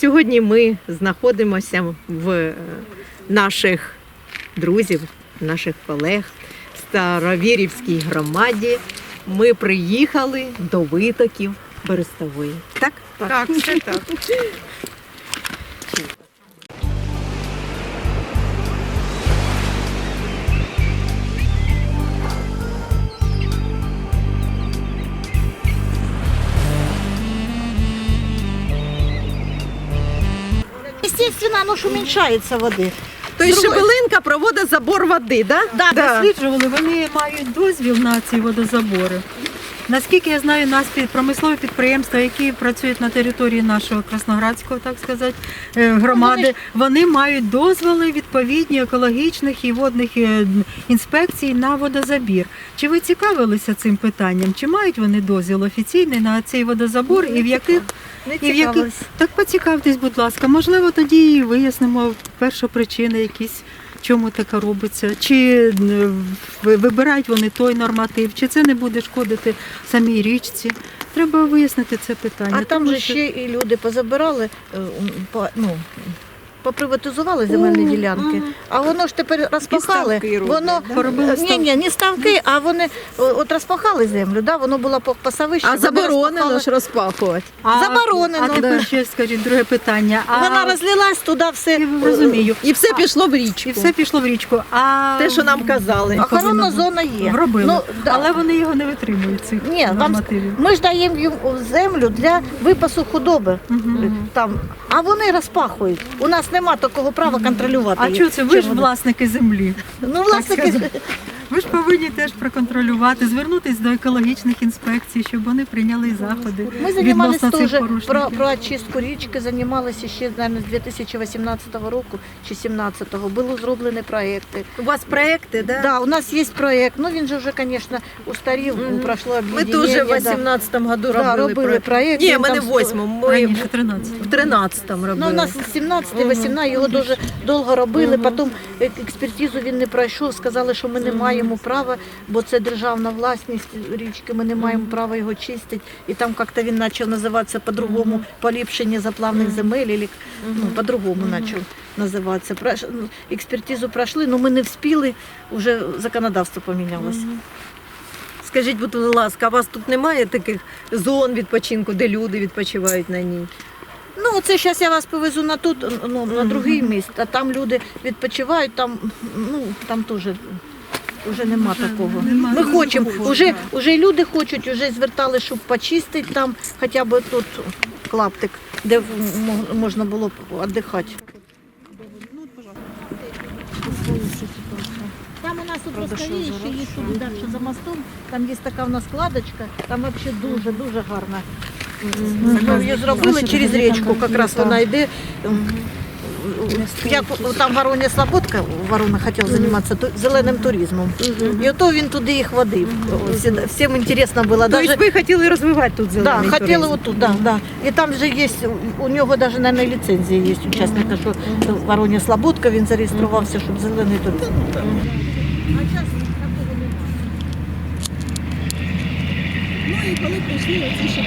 сьогодні ми знаходимося в е, наших друзів, наших колег в Старовірівській громаді. Ми приїхали до витоків Берестової. Так? Так, все так. Естественно, оно ж уменьшается воды. Тобто Шебелинка проводить забор води, да? Да, Досліджували, вони мають дозвіл на ці водозабори. Наскільки я знаю, у нас під промислові підприємства, які працюють на території нашого Красноградського, так сказати, е, громади, вони мають дозволи відповідні екологічних і водних е, інспекцій на водозабір. Чи ви цікавилися цим питанням? Чи мають вони дозвіл офіційний на цей водозабор і в яких Не і в яких так поцікавтесь, будь ласка. Можливо, тоді і вияснимо першопричини якісь. Чому така робиться? Чи е, вибирають вони той норматив, чи це не буде шкодити самій річці? Треба вияснити це питання. А там тому же що- ще і люди позабирали, е, ну, поприватизували земельні ділянки, а воно ж тепер розпахали. ставки роблять, Воно да? Поробили ні, ні, не ставки, а вони е, от розпахали землю, да? воно було по пасовище. А вони заборонено розпахали. ж розпахувати. А- заборонено, А тепер да. ще скажіть друге питання. А Вона розлилась туди все. я розумію. І все пішло в річку. І все пішло в річку. А Те, що нам казали. Охоронна повинно зона є. Робили. Ну, да. Але вони його не витримують, цих Ні, вам нормативів. ми ж даємо їм землю для випасу худоби. Там, а вони розпахують. У нас нема такого права контролювати. А їх. чого це? Ви ж власники землі. Ну, власники, сказати. Ви ж повинні теж проконтролювати, звернутися до екологічних інспекцій, щоб вони прийняли заходи. ми займалися теж про, про очистку річки, займалися ще наверное, з 2018 року чи 2017-го. Були зроблені проекти. У вас проекти, да? Да, у нас є проект. Ну він же вже, звісно, устарів, Мгм. пройшло Ми об'єднання. теж в да. 18-му году Да, робили, робили проект. Ні, ми не в 8-му, ми Раніше 13. в 13-му робили. Ну, у нас 17 18 його дуже довго робили. Потім експертизу він не пройшов. Сказали, що ми не маємо права, бо це державна власність річки. Ми не маємо права його чистити. І там як-то він почав називатися по-другому поліпшення заплавних земель, або, ну, по-другому почав називатися. Ну, Експертизу пройшли, але ми не встигли, вже законодавство помінялося. Скажіть, будь ласка, а у вас тут немає таких зон відпочинку, де люди відпочивають на ній? Ну, це зараз я вас повезу на тут, ну, на другий міст, а там люди відпочивають, там, ну, там теж вже нема такого. нема Ми хочемо, вже, вже люди хочуть, вже звертали, щоб почистити там хоча б тут клаптик, де можна було б віддихати. Там у нас тут розкаліє, ще є туди далі за мостом, там є така в нас складочка, там взагалі дуже-дуже гарна. Ми її зробили через річку, якраз вона йде. Як там Вороння Слободка, Ворона хотів займатися зеленим туризмом. І ото він туди їх водив. Всім інтересно було. Тобто ви хотіли розвивати тут зелений хотіли туризм? отут, да, да. І там вже є, у нього навіть, мабуть, ліцензія є учасника, що Вороння Слободка, він зареєструвався, щоб зелений туризм. Ну і коли прийшли оці ще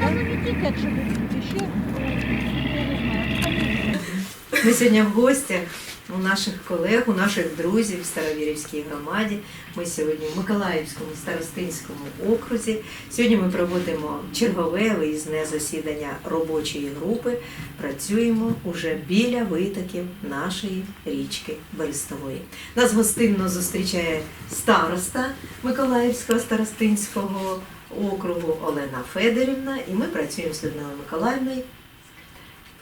Та ну не тільки, якщо будуть ще, я не знаю. Ми сьогодні в гостях у наших колег, у наших друзів в Старовірівській громаді. Ми сьогодні в Миколаївському старостинському окрузі. Сьогодні ми проводимо чергове виїзне засідання робочої групи. Працюємо уже біля витоків нашої річки Берестової. Нас гостинно зустрічає староста Миколаївського старостинського округу Олена Федорівна, і ми працюємо з Людмилою Миколаївною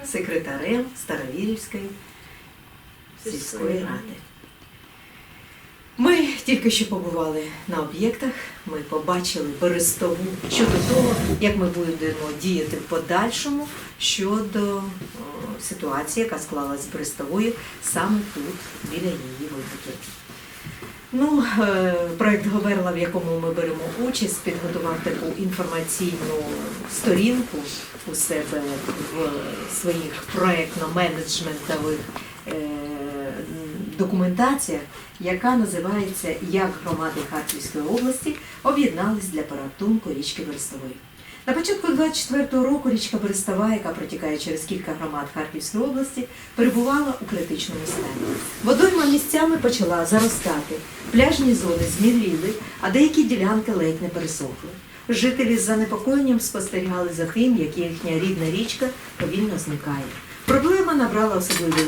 секретарем Старовірівської сільської ради. Ми тільки що побували на об'єктах, ми побачили Берестову щодо того, як ми будемо діяти в подальшому щодо ситуації, яка склалась з Берестовою саме тут, біля її вибухів. Ну, е, проект Говерла, в якому ми беремо участь, підготував таку інформаційну сторінку у себе в своїх проєктно-менеджментових е, документаціях, яка називається Як громади Харківської області об'єднались для порятунку річки Верстової. На початку 24-го року річка Берестова, яка протікає через кілька громад Харківської області, перебувала у критичному стані. Водойма місцями почала заростати, пляжні зони зміліли, а деякі ділянки ледь не пересохли. Жителі з занепокоєнням спостерігали за тим, як їхня рідна річка повільно зникає. Проблема набрала особливої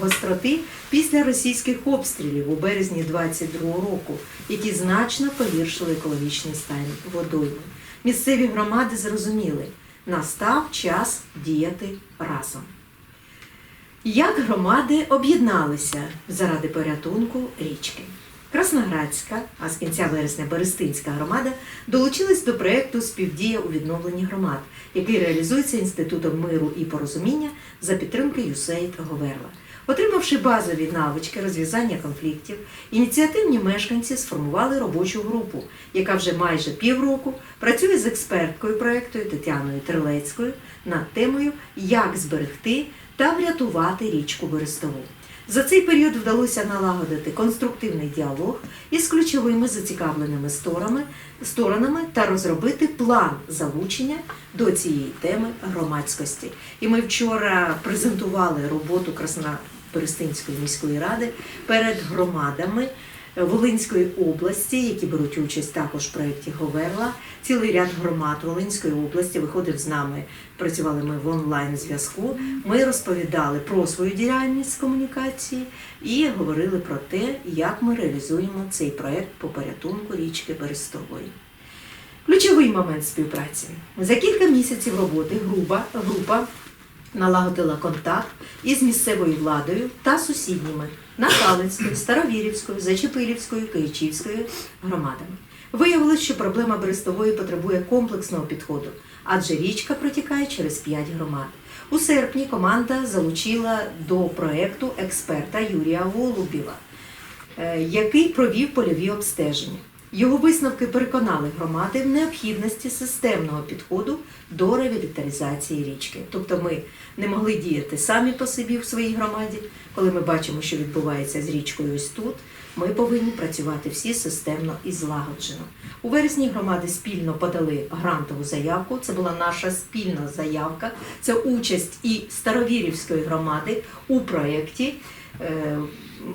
гостроти після російських обстрілів у березні 22 року, які значно погіршили екологічний стан водойми. Місцеві громади зрозуміли, настав час діяти разом. Як громади об'єдналися заради порятунку річки? Красноградська, а з кінця вересня Берестинська громада долучились до проєкту Співдія у відновленні громад, який реалізується Інститутом миру і порозуміння за підтримки USAID Говерла. Отримавши базові навички розв'язання конфліктів, ініціативні мешканці сформували робочу групу, яка вже майже півроку працює з експерткою проєкту Тетяною Трилецькою над темою Як зберегти та врятувати річку Берестову. За цей період вдалося налагодити конструктивний діалог із ключовими зацікавленими сторонами, та розробити план залучення до цієї теми громадськості. І ми вчора презентували роботу Красноберестинської міської ради перед громадами. Волинської області, які беруть участь також в проєкті Говерла. Цілий ряд громад Волинської області виходив з нами. Працювали ми в онлайн зв'язку. Ми розповідали про свою діяльність комунікації і говорили про те, як ми реалізуємо цей проєкт по порятунку річки Берестової. Ключовий момент співпраці. За кілька місяців роботи група, група налагодила контакт із місцевою владою та сусідніми Нахалинською, Старовірівською, Зачепилівською, Київчівською громадами. Виявилось, що проблема Берестової потребує комплексного підходу, адже річка протікає через п'ять громад. У серпні команда залучила до проекту експерта Юрія Голубєва, е, який провів польові обстеження. Його висновки переконали громади в необхідності системного підходу до ревіталізації річки. Тобто ми не могли діяти самі по собі в своїй громаді. Коли ми бачимо, що відбувається з річкою ось тут, ми повинні працювати всі системно і злагоджено. У вересні громади спільно подали грантову заявку. Це була наша спільна заявка. Це участь і Старовірівської громади у проєкті е,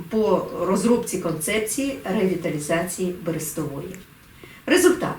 по розробці концепції ревіталізації Берестової. Результат.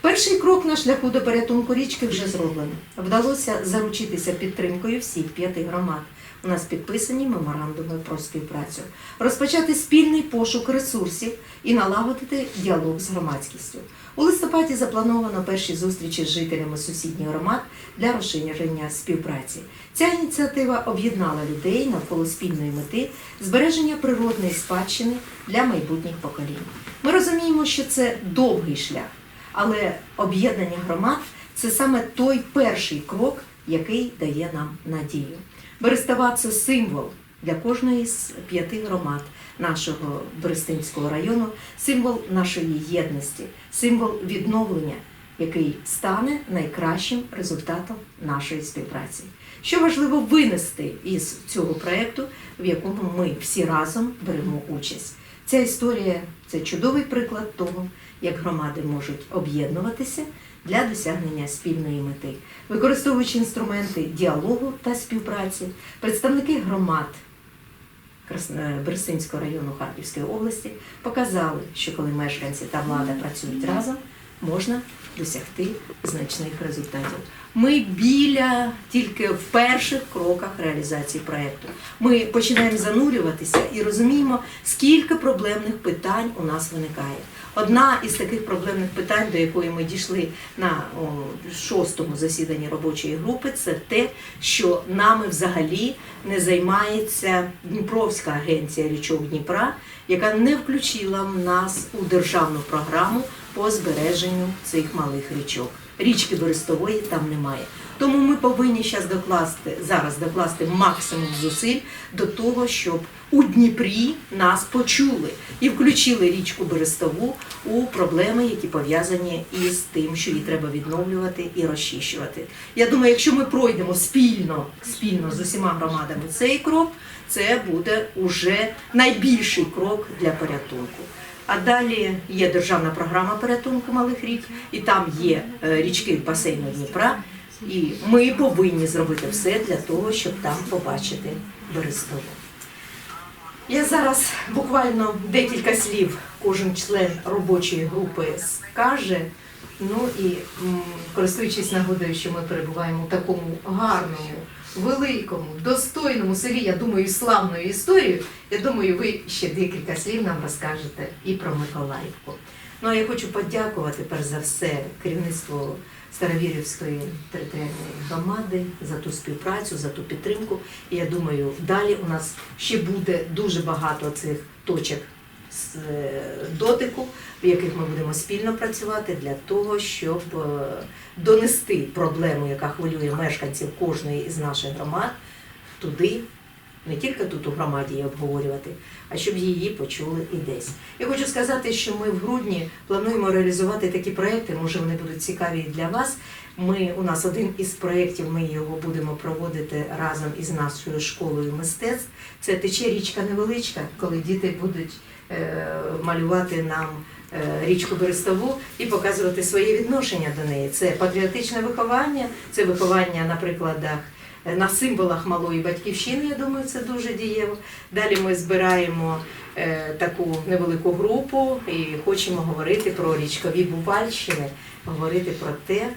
Перший крок на шляху до порятунку річки вже зроблено. Вдалося заручитися підтримкою всіх п'яти громад. У нас підписані меморандуми про співпрацю, розпочати спільний пошук ресурсів і налагодити діалог з громадськістю. У листопаді заплановано перші зустрічі з жителями сусідніх громад для розширення співпраці. Ця ініціатива об'єднала людей навколо спільної мети збереження природної спадщини для майбутніх поколінь. Ми розуміємо, що це довгий шлях, але об'єднання громад це саме той перший крок, який дає нам надію. Берестова це символ для кожної з п'яти громад нашого Берестинського району, символ нашої єдності, символ відновлення, який стане найкращим результатом нашої співпраці. Що важливо винести із цього проєкту, в якому ми всі разом беремо участь. Ця історія це чудовий приклад того, як громади можуть об'єднуватися для досягнення спільної мети, використовуючи інструменти діалогу та співпраці, представники громад Берестинського району Харківської області показали, що коли мешканці та влада працюють разом, можна досягти значних результатів. Ми біля тільки в перших кроках реалізації проєкту. Ми починаємо занурюватися і розуміємо, скільки проблемних питань у нас виникає. Одна із таких проблемних питань, до якої ми дійшли на шостому засіданні робочої групи, це те, що нами взагалі не займається Дніпровська агенція річок Дніпра, яка не включила нас у державну програму по збереженню цих малих річок. Річки Берестової там немає. Тому ми повинні зараз докласти зараз докласти максимум зусиль до того, щоб у Дніпрі нас почули і включили річку Берестову у проблеми, які пов'язані із тим, що її треба відновлювати і розчищувати. Я думаю, якщо ми пройдемо спільно, спільно з усіма громадами цей крок, це буде уже найбільший крок для порятунку. А далі є державна програма порятунку малих рік, і там є е, річки басейну Дніпра. І ми повинні зробити все для того, щоб там побачити Берестову. Я зараз буквально декілька слів кожен член робочої групи скаже. Ну і користуючись нагодою, що ми перебуваємо в такому гарному, великому, достойному селі, я думаю, славною історією, я думаю, ви ще декілька слів нам розкажете і про Миколаївку. Ну а я хочу подякувати перш за все керівництву Старовірівської територіальної громади за ту співпрацю, за ту підтримку. І я думаю, далі у нас ще буде дуже багато цих точок з е, дотику, в яких ми будемо спільно працювати для того, щоб е, донести проблему, яка хвилює мешканців кожної із наших громад, туди, не тільки тут у громаді її обговорювати, а щоб її почули і десь. Я хочу сказати, що ми в грудні плануємо реалізувати такі проекти, може вони будуть цікаві і для вас. Ми у нас один із проєктів, ми його будемо проводити разом із нашою школою мистецтв. Це тече річка невеличка, коли діти будуть малювати нам е, річку Берестову і показувати своє відношення до неї. Це патріотичне виховання, це виховання на прикладах. е, На символах малої батьківщини, я думаю, це дуже дієво. Далі ми збираємо е, таку невелику групу і хочемо говорити про річкові бувальщини, говорити про те, е,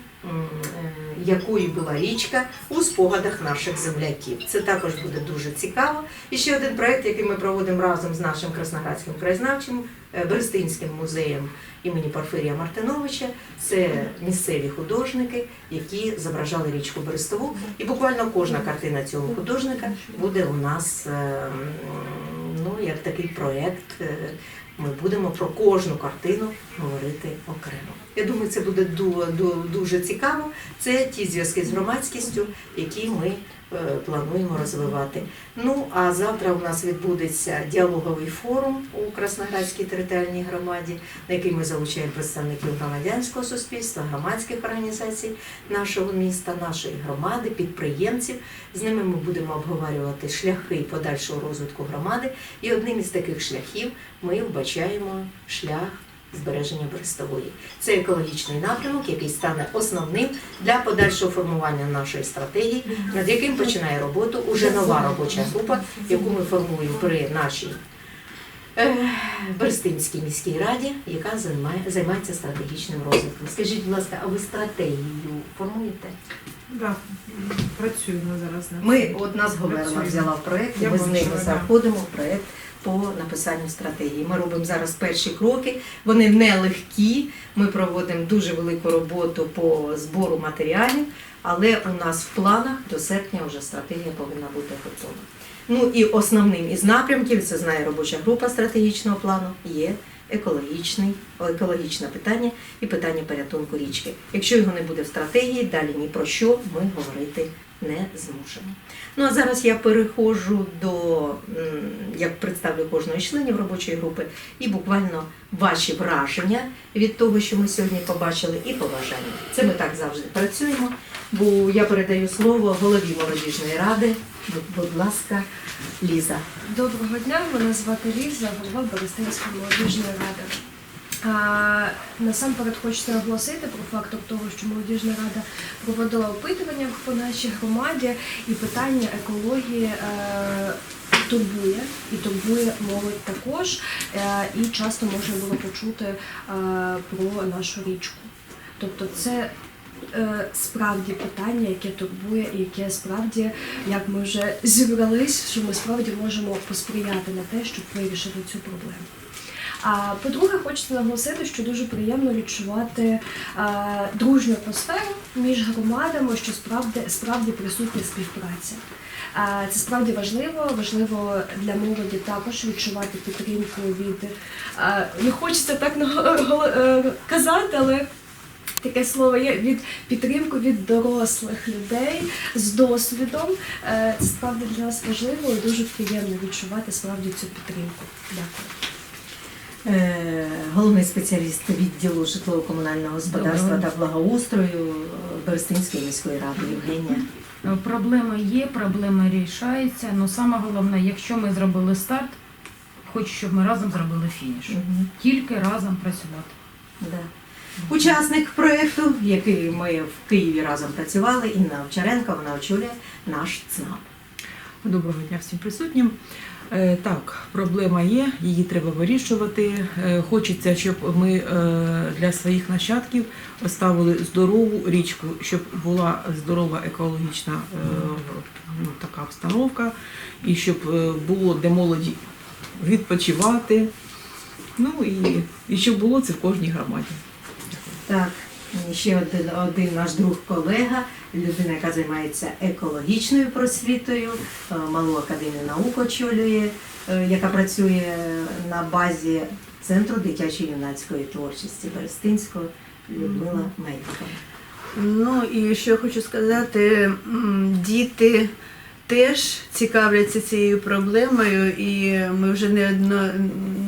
якою була річка у спогадах наших земляків. Це також буде дуже цікаво. І ще один проект, який ми проводимо разом з нашим красноградським краєзнавчим е, Берестинським музеєм імені Порфирія Мартиновича. Це місцеві художники, які зображали річку Берестову. І буквально кожна картина цього художника буде у нас е, ну, як такий проект. е, Ми будемо про кожну картину говорити окремо. Я думаю, це буде ду- ду- дуже цікаво. Це ті зв'язки з громадськістю, які ми е, плануємо розвивати. Ну а завтра у нас відбудеться діалоговий форум у Красноградській територіальній громаді, на який ми залучаємо представників громадянського суспільства, громадських організацій нашого міста, нашої громади, підприємців. З ними ми будемо обговорювати шляхи подальшого розвитку громади. І одним із таких шляхів ми вбачаємо шлях збереження Берестової. Це екологічний напрямок, який стане основним для подальшого формування нашої стратегії, над яким починає роботу уже нова робоча група, яку ми формуємо при нашій е, Берестинській міській раді, яка займає, займається стратегічним розвитком. Скажіть, будь ласка, а ви стратегію формуєте? Да, працюємо зараз Ми, от нас Працюємо. взяла в проєкт, ми з ними да. заходимо в проєкт по написанню стратегії. Ми робимо зараз перші кроки, вони нелегкі. Ми проводимо дуже велику роботу по збору матеріалів, але у нас в планах до серпня вже стратегія повинна бути готова. Ну і основним із напрямків, це знає робоча група стратегічного плану, є екологічний, екологічне питання і питання порятунку річки. Якщо його не буде в стратегії, далі ні про що ми говорити не зможемо. Ну а зараз я переходжу до м, я представлю кожного членів робочої групи і буквально ваші враження від того, що ми сьогодні побачили, і побажання. Це ми так завжди працюємо. Бо я передаю слово голові молодіжної ради. Будь, ласка, Ліза. Доброго дня, мене звати Ліза, голова Берестинської молодіжної ради. А, насамперед хочеться наголосити про факт того, що молодіжна рада проводила опитування по нашій громаді, і питання екології е, турбує, і турбує молодь також. Е, і часто можна було почути е, про нашу річку. Тобто це справді питання, яке турбує, і яке справді, як ми вже зібрались, що ми справді можемо посприяти на те, щоб вирішити цю проблему. А по-друге, хочеться наголосити, що дуже приємно відчувати е, дружню атмосферу між громадами, що справді справді присутня співпраця. Е, Це справді важливо. Важливо для молоді також відчувати підтримку від е, не хочеться так казати, але таке слово є від підтримку від дорослих людей з досвідом. Це справді для нас важливо і дуже приємно відчувати справді цю підтримку. Дякую. Е, Головний спеціаліст відділу житлово-комунального господарства та благоустрою е, Берестинської міської ради Євгенія. Проблеми є, проблеми рішаються. але саме головне, якщо ми зробили старт, хочу, щоб ми разом зробили фініш. Мгм. Тільки разом працювати. Да. Учасник проєкту, який ми в Києві разом працювали, Інна Овчаренко, вона очолює наш ЦНАП. Доброго дня всім присутнім. Е, Так, проблема є, її треба вирішувати. Е, Хочеться, щоб ми е, для своїх нащадків оставили здорову річку, щоб була здорова екологічна ну, така обстановка, і щоб було де молоді відпочивати. Ну і, і щоб було це в кожній громаді. Так, ще один, один наш друг колега, людина, яка займається екологічною просвітою, е, малу академію наук очолює, е, яка працює на базі Центру дитячої юнацької творчості Берестинського Людмила Мейко. Ну і що хочу сказати, діти теж цікавляться цією проблемою, і ми вже не одно,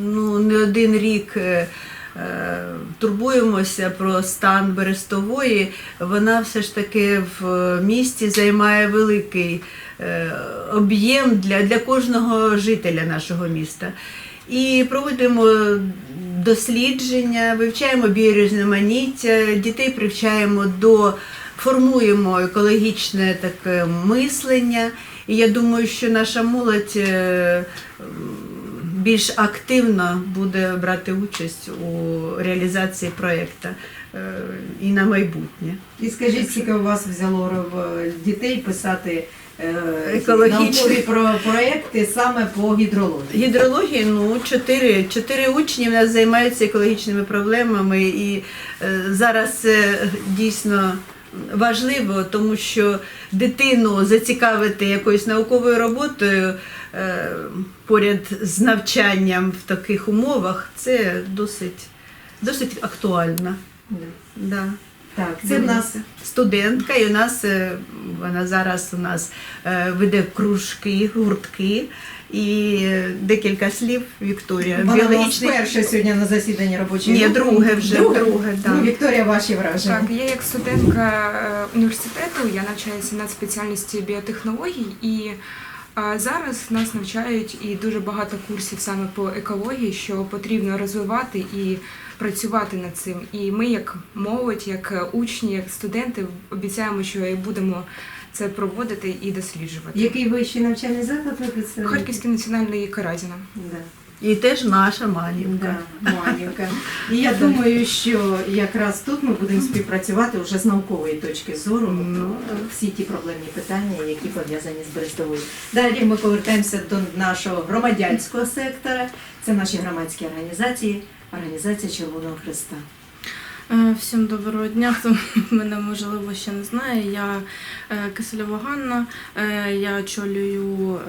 ну, не один рік. Е, Турбуємося про стан Берестової, вона все ж таки в місті займає великий е, об'єм для, для кожного жителя нашого міста. І проводимо дослідження, вивчаємо біорізноманіття, дітей привчаємо до формуємо екологічне таке мислення. І я думаю, що наша молодь е, більш активно буде брати участь у реалізації проєкту е, і на майбутнє. І скажіть, скільки у вас взяло дітей писати е, Екологічні. про проекти саме по гідрології? Гідрології, ну, чотири, чотири учні в нас займаються екологічними проблемами, і е, зараз дійсно важливо, тому що дитину зацікавити якоюсь науковою роботою е, поряд з навчанням в таких умовах, це досить, досить актуально. Да. Да. Так, це в нас студентка, і у нас е, вона зараз у нас е, веде кружки, гуртки. І декілька слів Вікторія. вона Біологічний перша сьогодні на засіданні робочої ні, друге вже Друге? друге, Ну. Вікторія, ваші враження. Так, я як студентка е, університету, я навчаюся на спеціальності біотехнологій і е, зараз нас навчають і дуже багато курсів саме по екології, що потрібно розвивати і працювати над цим. І ми, як молодь, як е, учні, як студенти, обіцяємо, що будемо це проводити і досліджувати. Який вищий навчальний заклад ви представляєте? Харківський національний Каразіна. Да. І теж наша Манівка. Да, Манівка. І я думаю, що якраз тут ми будемо співпрацювати вже з наукової точки зору. Ну, всі ті проблемні питання, які пов'язані з Берестовою. Далі ми повертаємося до нашого громадянського сектора. Це наші громадські організації, організація Червоного Христа. Е, Всім доброго дня. Хто мене можливо ще не знає. Я е, Кисельова Ганна. Е, Я очолюю,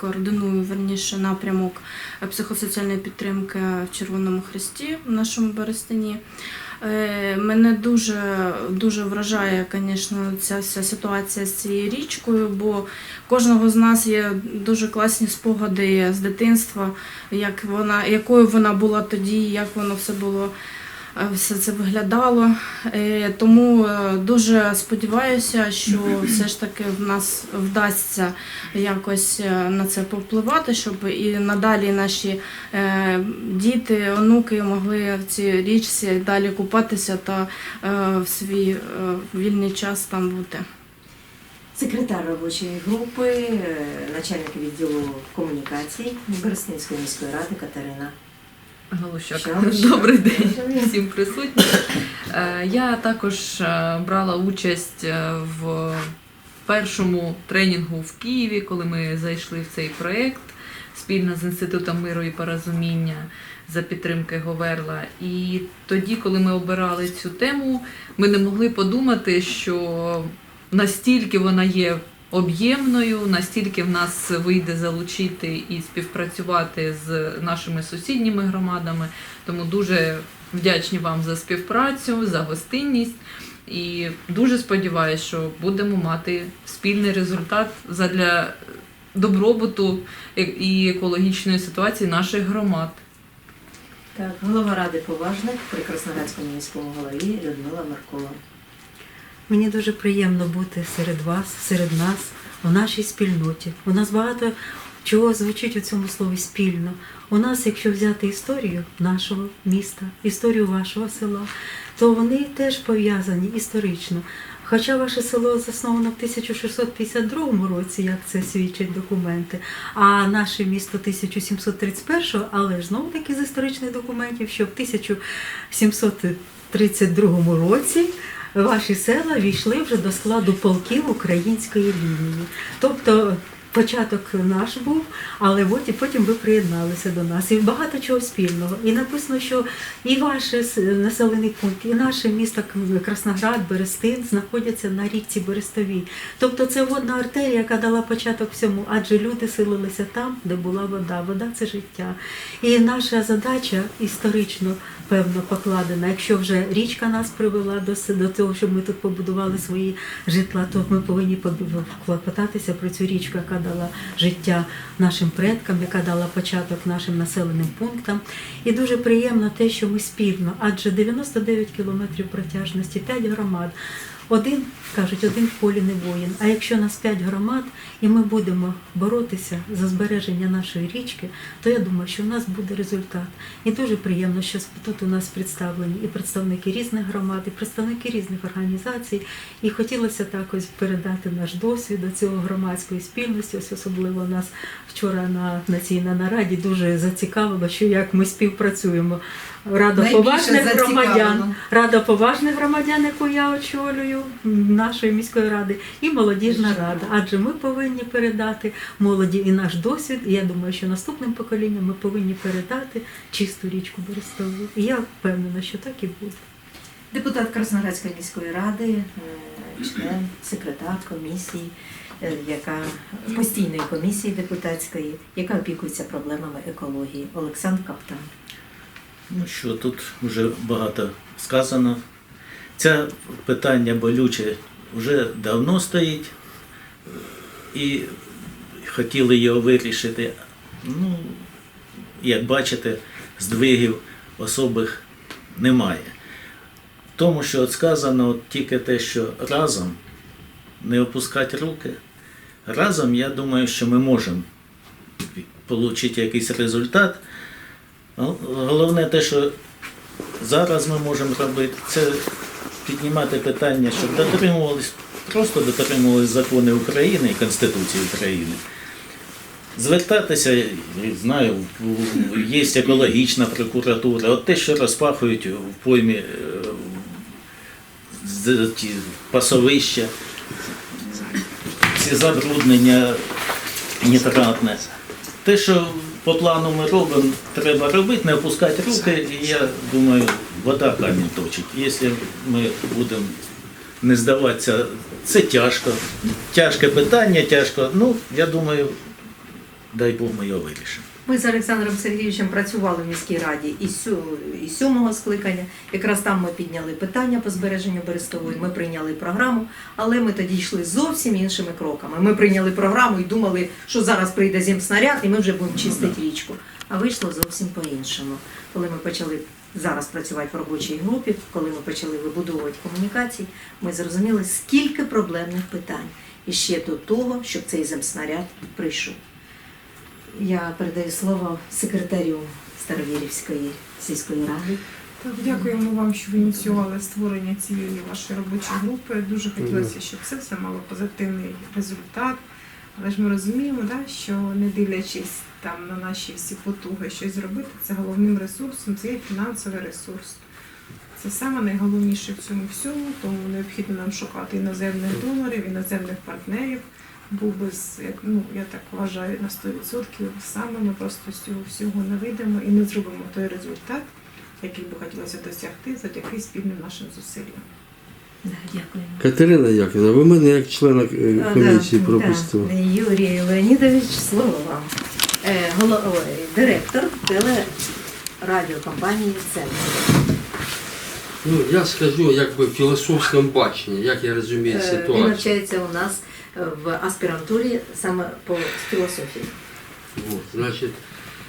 координую верніше напрямок психосоціальної підтримки в Червоному Хресті в нашому Берестині. Мене дуже дуже вражає, звісно, ця вся ситуація з цією річкою, бо кожного з нас є дуже класні спогади з дитинства, як вона, якою вона була тоді, як воно все було все це виглядало. Е, Тому е, дуже сподіваюся, що все ж таки в нас вдасться якось е, на це повпливати, щоб і надалі наші е, діти, онуки могли в цій річці далі купатися та е, в свій е, вільний час там бути. Секретар робочої групи, е, начальник відділу комунікацій Берестинської міської ради Катерина. Галущак. Добрий день всім присутнім. Е, Я також е, брала участь е, в першому тренінгу в Києві, коли ми зайшли в цей проєкт спільно з Інститутом миру і порозуміння за підтримки Говерла. І тоді, коли ми обирали цю тему, ми не могли подумати, що настільки вона є об'ємною, настільки в нас вийде залучити і співпрацювати з нашими сусідніми громадами. Тому дуже вдячні вам за співпрацю, за гостинність. І дуже сподіваюся, що будемо мати спільний результат задля добробуту і екологічної ситуації наших громад. Так, голова ради поважних при Краснодарському міському голові Людмила Меркова. Мені дуже приємно бути серед вас, серед нас, у нашій спільноті. У нас багато чого звучить у цьому слові спільно. У нас, якщо взяти історію нашого міста, історію вашого села, то вони теж пов'язані історично. Хоча ваше село засновано в 1652 році, як це свідчать документи, а наше місто 1731, але знову таки з історичних документів, що в 1732 році ваші села війшли вже до складу полків української лінії. Тобто початок наш був, але от і потім ви приєдналися до нас. І багато чого спільного. І написано, що і ваш населений пункт, і наше місто Красноград, Берестин знаходяться на річці Берестовій. Тобто це водна артерія, яка дала початок всьому, адже люди селилися там, де була вода. Вода це життя. І наша задача історично певно покладена. Якщо вже річка нас привела до, до того, щоб ми тут побудували свої житла, то ми повинні клопотатися про цю річку, яка дала життя нашим предкам, яка дала початок нашим населеним пунктам. І дуже приємно те, що ми спільно, адже 99 кілометрів протяжності, 5 громад. Один, кажуть, один в полі не воїн. А якщо нас п'ять громад, і ми будемо боротися за збереження нашої річки, то я думаю, що в нас буде результат. І дуже приємно, що тут у нас представлені і представники різних громад, і представники різних організацій. І хотілося також передати наш досвід до цього громадської спільності. Ось особливо нас вчора на, на цій на нараді дуже зацікавило, що як ми співпрацюємо. Рада поважних громадян, рада поважних громадян, яку я очолюю нашої міської ради, і молодіжна рада. Адже ми повинні передати молоді і наш досвід. І я думаю, що наступним поколінням ми повинні передати чисту річку Берестову. І я впевнена, що так і буде. Депутат Красноградської міської ради, е, член, секретар комісії, е, яка постійної комісії депутатської, яка опікується проблемами екології. Олександр Каптан. Ну що, тут вже багато сказано. Це питання болюче вже давно стоїть і хотіли його вирішити. Ну, як бачите, здвигів особих немає. Тому що от сказано от тільки те, що разом не опускати руки. Разом, я думаю, що ми можемо отримати якийсь результат. Гол- Головне те, що зараз ми можемо робити, це піднімати питання, щоб дотримувались, просто дотримувались закони України і Конституції України. Звертатися, знаю, є екологічна прокуратура, от те, що розпахують в поймі е, пасовища, ці забруднення нітратне. Те, що по плану ми робимо, треба робити, не опускати руки, і я думаю, вода камінь точить. Якщо ми будемо не здаватися, це тяжко. Тяжке питання, тяжко. Ну, я думаю, дай Бог ми його вирішимо. Ми з Олександром Сергійовичем працювали в міській раді і сьомого скликання. Якраз там ми підняли питання по збереженню Берестової. Ми прийняли програму, але ми тоді йшли зовсім іншими кроками. Ми прийняли програму і думали, що зараз прийде зімснаряд, і ми вже будемо чистити річку. А вийшло зовсім по-іншому. Коли ми почали зараз працювати в робочій групі, коли ми почали вибудовувати комунікації, ми зрозуміли, скільки проблемних питань. І ще до того, щоб цей земснаряд прийшов. Я передаю слово секретарю Старовірівської сільської ради. Так, дякуємо вам, що ви ініціювали створення цієї вашої робочої групи. Дуже хотілося, щоб це все мало позитивний результат. Але ж ми розуміємо, да, що не дивлячись там на наші всі потуги щось зробити, це головним ресурсом, це є фінансовий ресурс. Це саме найголовніше в цьому всьому, тому необхідно нам шукати іноземних донорів, іноземних партнерів. Був би з- як ну я так вважаю на 100%. Саме ми просто з цього всього не вийдемо і не зробимо той результат, який би хотілося досягти завдяки спільним нашим зусиллям. Дякую. Катерина Яківна, ви мене як члена е, комісії пропустили. Юрій Леонідович, слово вам. Е, голо- ой, директор телерадіокомпанії «Центр». Ну, я скажу якби в філософському баченні, як я розумію Е, Він навчається у нас в аспірантурі саме по філософії. От, значить,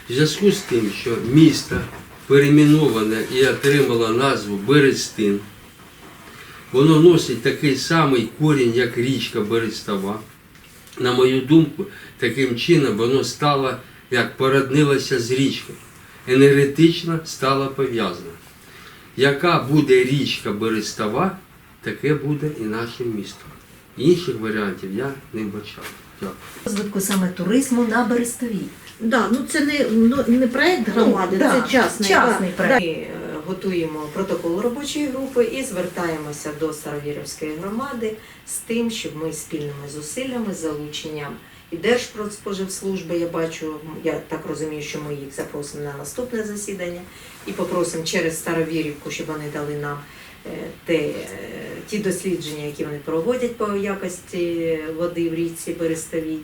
в зв'язку з тим, що місто перейменоване і отримало назву Берестин, воно носить такий самий корінь, як річка Берестова. на мою думку, таким чином воно стало, як породнилося з річкою. Енергетично стало пов'язано. Яка буде річка Берестова, таке буде і наше місто. Інших варіантів я не бачав. Дякую. Розвитку саме туризму на Берестовій. Да, ну це не, ну, не проект громади, Ну, да, це частний. частний да, проект. Ми е, готуємо протокол робочої групи і звертаємося до Старовірівської громади з тим, щоб ми спільними зусиллями, залученням і Держпродспоживслужби, я бачу, я так розумію, що ми їх запросимо на наступне засідання і попросимо через Старовірівку, щоб вони дали нам те, ті дослідження, які вони проводять по якості води в річці Берестовій.